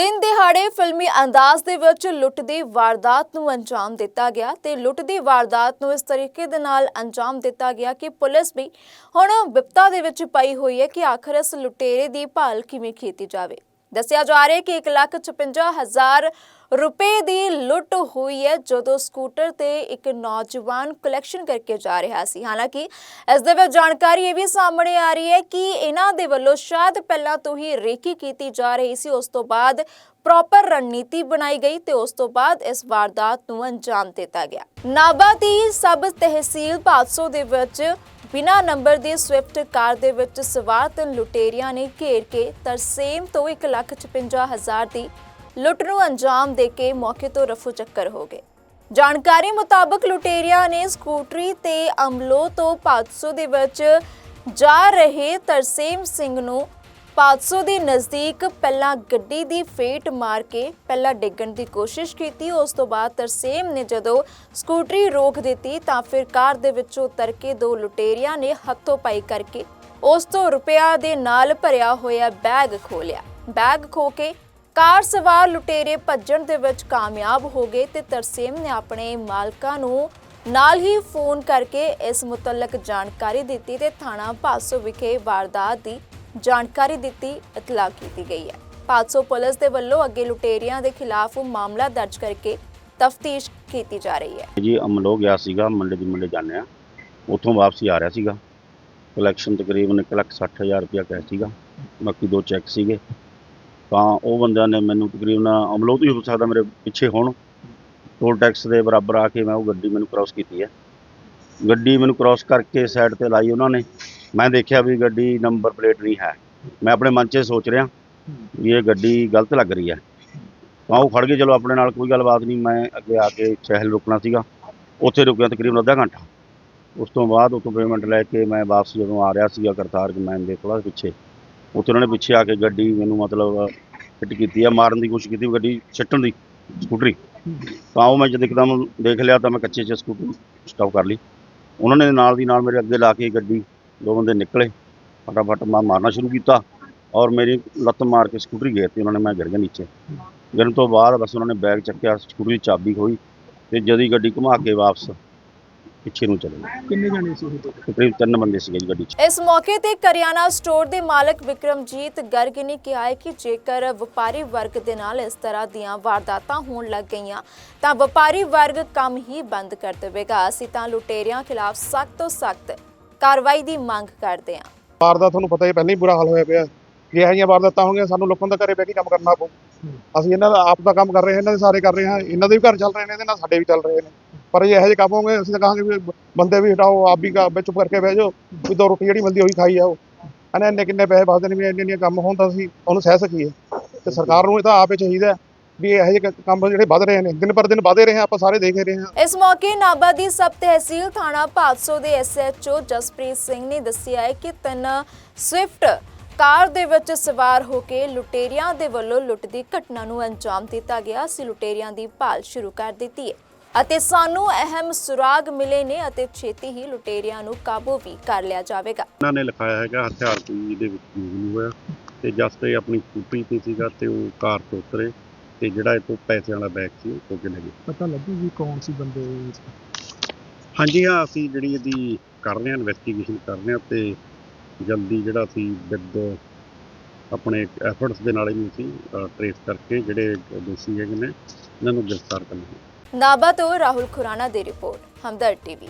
ਦਿਨ ਦਿਹਾੜੇ ਫਿਲਮੀ ਅੰਦਾਜ਼ ਦੇ ਵਿੱਚ ਲੁੱਟ ਦੀ ਵਾਰਦਾਤ ਨੂੰ ਅੰਜਾਮ ਦਿੱਤਾ ਗਿਆ ਤੇ ਲੁੱਟ ਦੀ ਵਾਰਦਾਤ ਨੂੰ ਇਸ ਤਰੀਕੇ ਦੇ ਨਾਲ ਅੰਜਾਮ ਦਿੱਤਾ ਗਿਆ ਕਿ ਪੁਲਿਸ ਵੀ ਹੁਣ ਵਿਪਤਾ ਦੇ ਵਿੱਚ ਪਈ ਹੋਈ ਹੈ ਕਿ ਆਖਰ ਇਸ ਲੁਟੇਰੇ ਦੀ ਭਾਲ ਕਿਵੇਂ ਕੀਤੀ ਜਾਵੇ। ਦੱਸਿਆ ਜਾ ਰਿਹਾ ਹੈ ਕਿ 155000 ਰੁਪਏ ਦੀ ਲੁੱਟ ਹੋਈ ਹੈ, ਜਦੋਂ ਸਕੂਟਰ ਤੇ ਇੱਕ ਨੌਜਵਾਨ ਕਲੈਕਸ਼ਨ ਕਰਕੇ ਜਾ ਰਿਹਾ ਸੀ। ਹਾਲਾਂਕਿ ਇਸ ਦੇ ਵਿੱਚ ਜਾਣਕਾਰੀ ਇਹ ਵੀ ਸਾਹਮਣੇ ਆ ਰਹੀ ਹੈ ਕਿ ਇਹਨਾਂ ਦੇ ਵੱਲੋਂ ਸ਼ਾਇਦ ਪਹਿਲਾਂ ਤੋਂ ਹੀ ਰੇਕੀ ਕੀਤੀ ਜਾ ਰਹੀ ਸੀ। ਉਸ ਤੋਂ ਬਾਅਦ ਪ੍ਰੋਪਰ ਰਣਨੀਤੀ ਬਣਾਈ ਗਈ ਤੇ ਉਸ ਤੋਂ ਬਾਅਦ ਇਸ ਵਾਰਦਾਤ ਨੂੰ ਅੰਜਾਮ ਦਿੱਤਾ ਗਿਆ। ਨਾਭਾ ਦੀ ਸਬ ਤਹਿਸੀਲ, ਭਾਦਸੋ ਦੇ ਵਿੱਚ ਬਿਨਾ ਨੰਬਰ ਦੀ ਸਵਿਫਟ ਕਾਰ ਦੇ ਵਿੱਚ ਸਵਾਰ ਤਿੰਨ ਲੁਟੇਰੀਆਂ ਨੇ ਘੇਰ ਕੇ ਤਰਸੇਮ ਤੋਂ 155000 ਦੀ ਲੁੱਟ ਨੂੰ ਅੰਜਾਮ ਦੇ ਕੇ ਮੌਕੇ ਤੋਂ ਰਫੂ ਚੱਕਰ ਹੋ ਗਏ। ਜਾਣਕਾਰੀ ਮੁਤਾਬਕ ਲੁਟੇਰੀਆਂ ਨੇ ਸਕੂਟਰੀ ਤੇ ਅਮਲੋ ਤੋਂ ਪਾਤਸੋ ਦੇ ਵਿੱਚ ਜਾ ਰਹੇ ਤਰਸੇਮ ਸਿੰਘ ਨੂੰ 500 ਦੇ ਨਜ਼ਦੀਕ ਪਹਿਲਾਂ ਗੱਡੀ ਦੀ ਫੇਟ ਮਾਰ ਕੇ ਪਹਿਲਾਂ ਡਿੱਗਣ ਦੀ ਕੋਸ਼ਿਸ਼ ਕੀਤੀ। ਉਸ ਤੋਂ ਬਾਅਦ ਤਰਸੇਮ ਨੇ ਜਦੋਂ ਸਕੂਟਰੀ ਰੋਕ ਦਿੱਤੀ ਤਾਂ ਫਿਰ ਕਾਰ ਦੇ ਵਿੱਚੋਂ ਉਤਰ ਕੇ ਦੋ ਲੁਟੇਰਿਆਂ ਨੇ ਹੱਥੋਂ ਪਾਈ ਕਰਕੇ ਉਸ ਤੋਂ ਰੁਪਿਆ ਦੇ ਨਾਲ ਭਰਿਆ ਹੋਇਆ ਬੈਗ ਖੋਲਿਆ ਬੈਗ ਖੋ ਕੇ ਕਾਰ ਸਵਾਰ ਲੁਟੇਰੇ ਭੱਜਣ ਦੇ ਵਿੱਚ ਕਾਮਯਾਬ ਹੋ ਗਏ ਤੇ ਤਰਸੇਮ ਨੇ ਆਪਣੇ ਮਾਲਕਾਂ ਨੂੰ ਨਾਲ ਹੀ ਫੋਨ ਕਰਕੇ ਇਸ ਮੁਤਲਕ ਜਾਣਕਾਰੀ ਦਿੱਤੀ ਤੇ ਥਾਣਾ ਭਾਸੋ ਵਿਖੇ ਵਾਰਦਾਤ ਦੀ ਜਾਣਕਾਰੀ ਦਿੱਤੀ, ਇਤਲਾਹ ਕੀਤੀ ਗਈ ਹੈ। ਭਾਸੋ ਪੁਲਿਸ ਦੇ ਵੱਲੋਂ ਅੱਗੇ ਲੁਟੇਰਿਆਂ ਦੇ ਖਿਲਾਫ ਮਾਮਲਾ ਦਰਜ ਕਰਕੇ ਤਫਤੀਸ਼ ਕੀਤੀ ਜਾ ਰਹੀ ਹੈ। ਜੀ, ਅਮਲੋ ਗਿਆ ਸੀਗਾ, ਮੰਡੇ ਦੀ ਮੰਡੇ ਜਾਂਦੇ ਆ ਉੱਥੋਂ ਵਾਪਸੀ ਆ ਰਿਹਾ ਸੀਗਾ। ਕਲੈਕਸ਼ਨ ਤਕਰੀਬਨ 160000 ਰੁਪਇਆ ਕੈਸ਼ ਸੀਗਾ। ਬਾਕੀ ਦੋ ਚੈੱਕ ਸੀਗੇ। ਤਾਂ ਉਹ ਬੰਦਿਆਂ ਨੇ ਮੈਨੂੰ ਤਕਰੀਬਨ ਅਮਲੋ ਤੋਂ ਹੀ ਹੋ ਸਕਦਾ ਮੇਰੇ ਪਿੱਛੇ ਹੋਣ। ਟੋਲ ਟੈਕਸ ਦੇ ਬਰਾਬਰ ਆ ਕੇ ਮੈਂ ਉਹ ਗੱਡੀ ਮੈਨੂੰ ਕ੍ਰਾਸ ਕੀਤੀ ਹੈ। ਗੱਡੀ ਮੈਨੂੰ ਕ੍ਰਾਸ ਕਰਕੇ ਸਾਈਡ ਤੇ ਲਾਈ ਉਹਨਾਂ ਨੇ। ਮੈਂ ਦੇਖਿਆ ਵੀ ਗੱਡੀ ਨੰਬਰ ਪਲੇਟ ਨਹੀਂ ਹੈ। ਮੈਂ ਆਪਣੇ ਮਨ 'ਚ ਇਹ ਸੋਚ ਰਿਹਾ ਵੀ ਇਹ ਗੱਡੀ ਗਲਤ ਲੱਗ ਰਹੀ ਹੈ। ਤਾਂ ਉਹ ਖੜ ਗਏ ਚਲੋ ਆਪਣੇ ਨਾਲ ਕੋਈ ਗੱਲਬਾਤ ਨਹੀਂ। ਮੈਂ ਅੱਗੇ ਆ ਕੇ ਚਹਿਲ ਰੁਕਣਾ ਸੀਗਾ। ਉੱਥੇ ਰੁਕਿਆ ਤਕਰੀਬਨ ਅੱਧਾ ਘੰਟਾ। ਉਸ ਤੋਂ ਬਾਅਦ ਉੱਥੋਂ ਪੇਮੈਂਟ ਲੈ ਕੇ ਮੈਂ ਵਾਪਸ ਜਦੋਂ ਆ ਰਿਹਾ ਸੀਗਾ ਕਰਤਾਰ ਮੈਨ ਦੇ ਕੋਲ ਪਿੱਛੇ। ਉੱਥੇ ਉਹਨਾਂ ਨੇ ਪਿੱਛੇ ਆ ਕੇ ਗੱਡੀ ਮੈਨੂੰ ਮਤਲਬ ਫਿੱਟ ਕੀਤੀ ਆ, ਮਾਰਨ ਦੀ ਕੋਸ਼ਿਸ਼ ਕੀਤੀ ਗੱਡੀ ਛੱਟਣ ਦੀ ਸਕੂਟਰੀ। ਤਾਂ ਉਹ ਮੈਂ ਜਦ ਇੱਕਦਮ ਦੇਖ ਲਿਆ ਤਾਂ ਮੈਂ ਕੱਚੇ 'ਚ ਸਕੂਟਰੀ ਸਟਾਪ ਕਰ ਲਈ। ਉਹਨਾਂ ਨੇ ਨਾਲ ਦੀ ਨਾਲ ਮੇਰੇ ਅੱਗੇ ਲਾ ਕੇ ਗੱਡੀ ਦੋ ਬੰਦੇ ਨਿਕਲੇ। ਫਟਾਫਟ ਮੈਂ ਮਾਰਨਾ ਸ਼ੁਰੂ ਕੀਤਾ ਔਰ ਮੇਰੀ ਲੱਤ ਮਾਰ ਕੇ ਸਕੂਟਰੀ ਗੇਰਤੀ ਉਹਨਾਂ ਨੇ ਮੈਂ ਗਿਰ ਗਿਆ ਨੀਚੇ। ਗਿਰਨ ਤੋਂ ਬਾਅਦ ਬਸ ਉਹਨਾਂ ਨੇ ਬੈਗ ਚੱਕਿਆ ਸਕੂਟਰੀ ਦੀ ਚਾਬੀ ਖੋਈ ਤੇ ਜਦੀ ਗੱਡੀ ਘੁਮਾ ਕੇ ਵਾਪਸ ਪਿੱਛੇ ਨੂੰ ਚਲੇ ਗਏ। ਕਿੰਨੇ ਜਾਣੇ ਸੀ ਉਹ ਤਕਰੀਬਨ ਤਿੰਨ ਬੰਦੇ ਸੀਗੇ ਜੀ ਗੱਡੀ 'ਚ। ਇਸ ਮੌਕੇ ਤੇ ਕਰਿਆਨਾ ਸਟੋਰ ਦੇ ਮਾਲਕ ਵਿਕਰਮਜੀਤ ਗਰਗ ਨੇ ਕਿਹਾ ਹੈ ਕਿ ਜੇਕਰ ਵਪਾਰੀ ਵਰਗ ਦੇ ਨਾਲ ਇਸ ਤਰ੍ਹਾਂ ਦੀਆਂ ਵਾਰਦਾਤਾਂ ਹੋਣ ਲੱਗ ਗਈਆਂ ਤਾਂ ਵਪਾਰੀ ਵਰਗ ਕੰਮ ਹੀ ਬੰਦ ਕਰ ਦੇਵੇਗਾ। ਅਸੀਂ ਤਾਂ ਲੁਟੇਰਿਆਂ ਖਿਲਾਫ ਸਖਤ ਤੋਂ ਸਖਤ ਕਾਰਵਾਈ ਦੀ ਮੰਗ ਕਰਦੇ ਹਾਂ। ਬਾਰ ਦਾ ਤੁਹਾਨੂੰ ਪਤਾ ਹੀ ਪਹਿਲਾਂ ਹੀ ਬੁਰਾ ਹਾਲ ਹੋਇਆ ਪਿਆ। ਜੇ ਇਹੋ ਜਿਹੀਆਂ ਵਾਰਦਾਤਾਂ ਹੋਣਗੀਆਂ, ਸਾਨੂੰ ਲੋਕਾਂ ਦਾ ਘਰੇ ਬਹਿ ਕੇ ਕੰਮ ਕਰਨਾ ਪਊ। ਅਸੀਂ ਇਹਨਾਂ ਦਾ ਆਪ ਦਾ ਕੰਮ ਕਰ ਰਹੇ ਹਾਂ, ਇਹਨਾਂ ਦੇ ਸਾਰੇ ਕਰ ਰਹੇ ਹਾਂ। ਇਹਨਾਂ ਦੇ ਵੀ ਘਰ ਚੱਲ ਰਹੇ ਨੇ, ਇਹਦੇ ਨਾਲ ਸਾਡੇ ਵੀ ਚੱਲ ਰਹੇ ਨੇ। ਪਰ ਜੇ ਇਹੋ ਜਿਹੇ ਕੰਮ ਹੋਣਗੇ, ਅਸੀਂ ਤਾਂ ਕਹਾਂਗੇ ਵੀ ਬੰਦੇ ਵੀ ਹਟਾਓ, ਆਪ ਵੀ ਘਰ ਚੁੱਪ ਕਰਕੇ ਬਹਿ ਜਾਓ। ਵੀ ਦੋ ਰੋਟੀ ਜਿਹੜੀ ਮਿਲਦੀ ਉਹੀ ਖਾਈ ਜਾਓ। ਇਹਨੇ ਇੰਨੇ ਕਿੰਨੇ ਪੈਸੇ ਬਚਦੇ ਨੇ, ਵੀ ਇੰਨੇ ਇੰਨੇ ਕੰਮ ਹੋਣ ਤਾਂ ਅਸੀਂ ਉਹਨੂੰ ਸਹਿ ਸਕੀਏ। ਤੇ ਸਰਕਾਰ ਨੂੰ ਇਹ ਤਾਂ ਆਪੇ ਚਾਹੀਦਾ ਵੀ ਇਹੋ ਜਿਹੇ ਕੰਮ ਜਿਹੜੇ ਵੱਧ ਰਹੇ ਨੇ ਦਿਨ ਪਰ ਦਿਨ ਵਧੇ ਰਹੇ ਆਪਾਂ ਸਾਰੇ ਦੇਖ ਰਹੇ ਹਾਂ। ਇਸ ਮੌਕੇ ਨਾਭਾ ਦੀ ਸਬ ਤਹਿਸੀਲ ਥਾਣਾ ਭਾਦਸੋ ਦੇ ਐਸਐਚਓ ਜਸਪ੍ਰੀਤ ਸਿੰਘ ਨੇ ਦੱਸਿਆ ਹੈ ਕਿ ਤਿੰਨ ਸਵਿਫਟ ਕਾਰ ਦੇ ਵਿੱਚ ਸਵਾਰ ਹੋ ਕੇ ਲੁਟੇਰਿਆਂ ਦੇ ਵੱਲੋਂ ਲੁੱਟ ਦੀ ਘਟਨਾ ਨੂੰ ਅੰਜਾਮ ਦਿੱਤਾ ਗਿਆ। ਸੀ ਲੁਟੇਰਿਆਂ ਦੀ ਭਾਲ ਸ਼ੁਰੂ ਕਰ ਦਿੱਤੀ ਹੈ ਅਤੇ ਸਾਨੂੰ ਅਹਿਮ ਸੁਰਾਗ ਮਿਲੇ ਨੇ ਅਤੇ ਛੇਤੀ ਹੀ ਲੁਟੇਰਿਆਂ ਨੂੰ ਕਾਬੂ ਵੀ ਕਰ ਲਿਆ ਜਾਵੇਗਾ। ਇਹਨਾਂ ਨੇ ਲਿਖਾਇਆ ਹੈਗਾ ਹਥਿਆਰ ਕੋਈ ਇਹਦੇ ਵਿੱਚ ਯੂਜ਼ ਨਹੀਂ ਹੋਇਆ ਤੇ ਜਸਟ ਇਹ ਆਪਣੀ ਸਕੂਟਰੀ ਤੇ ਸੀਗਾ ਤੇ ਉਹ ਕਾਰ ਤੋਂ ਉਤਰੇ। ਤੇ ਜਿਹੜਾ ਇਹ ਤੋਂ ਪੈਸੇ ਵਾਲਾ ਬੈਗ ਸੀ ਉਹ ਚੁੱਕ ਕੇ ਲੈ ਗਏ ਪਤਾ ਲੱਗੂ ਵੀ ਕੌਣ ਸੀ ਬੰਦੇ ਹਾਂਜੀ ਹਾਂ ਅਸੀਂ ਜਿਹੜੀ ਇਹਦੀ ਕਰ ਰਹੇ ਹਾਂ ਇਨਵੈਸਟੀਗੇਸ਼ਨ ਕਰ ਰਹੇ ਹਾਂ ਤੇ ਜਲਦੀ ਜਿਹੜਾ ਅਸੀਂ ਵਿਦ ਆਪਣੇ ਐਫਰਟਸ ਦੇ ਨਾਲ ਇਹਨੂੰ ਅਸੀਂ ਟਰੇਸ ਕਰਕੇ ਜਿਹੜੇ ਦੋਸ਼ੀ ਹੈਗੇ ਨੇ ਇਹਨਾਂ ਨੂੰ ਗ੍ਰਿਫਤਾਰ ਕਰਨਾ ਨਾਭਾ ਤੋਂ ਰਾਹੁਲ ਖੁਰਾਨਾ ਦੀ ਰਿਪੋਰਟ ਹਮਦਰ ਟੀਵੀ।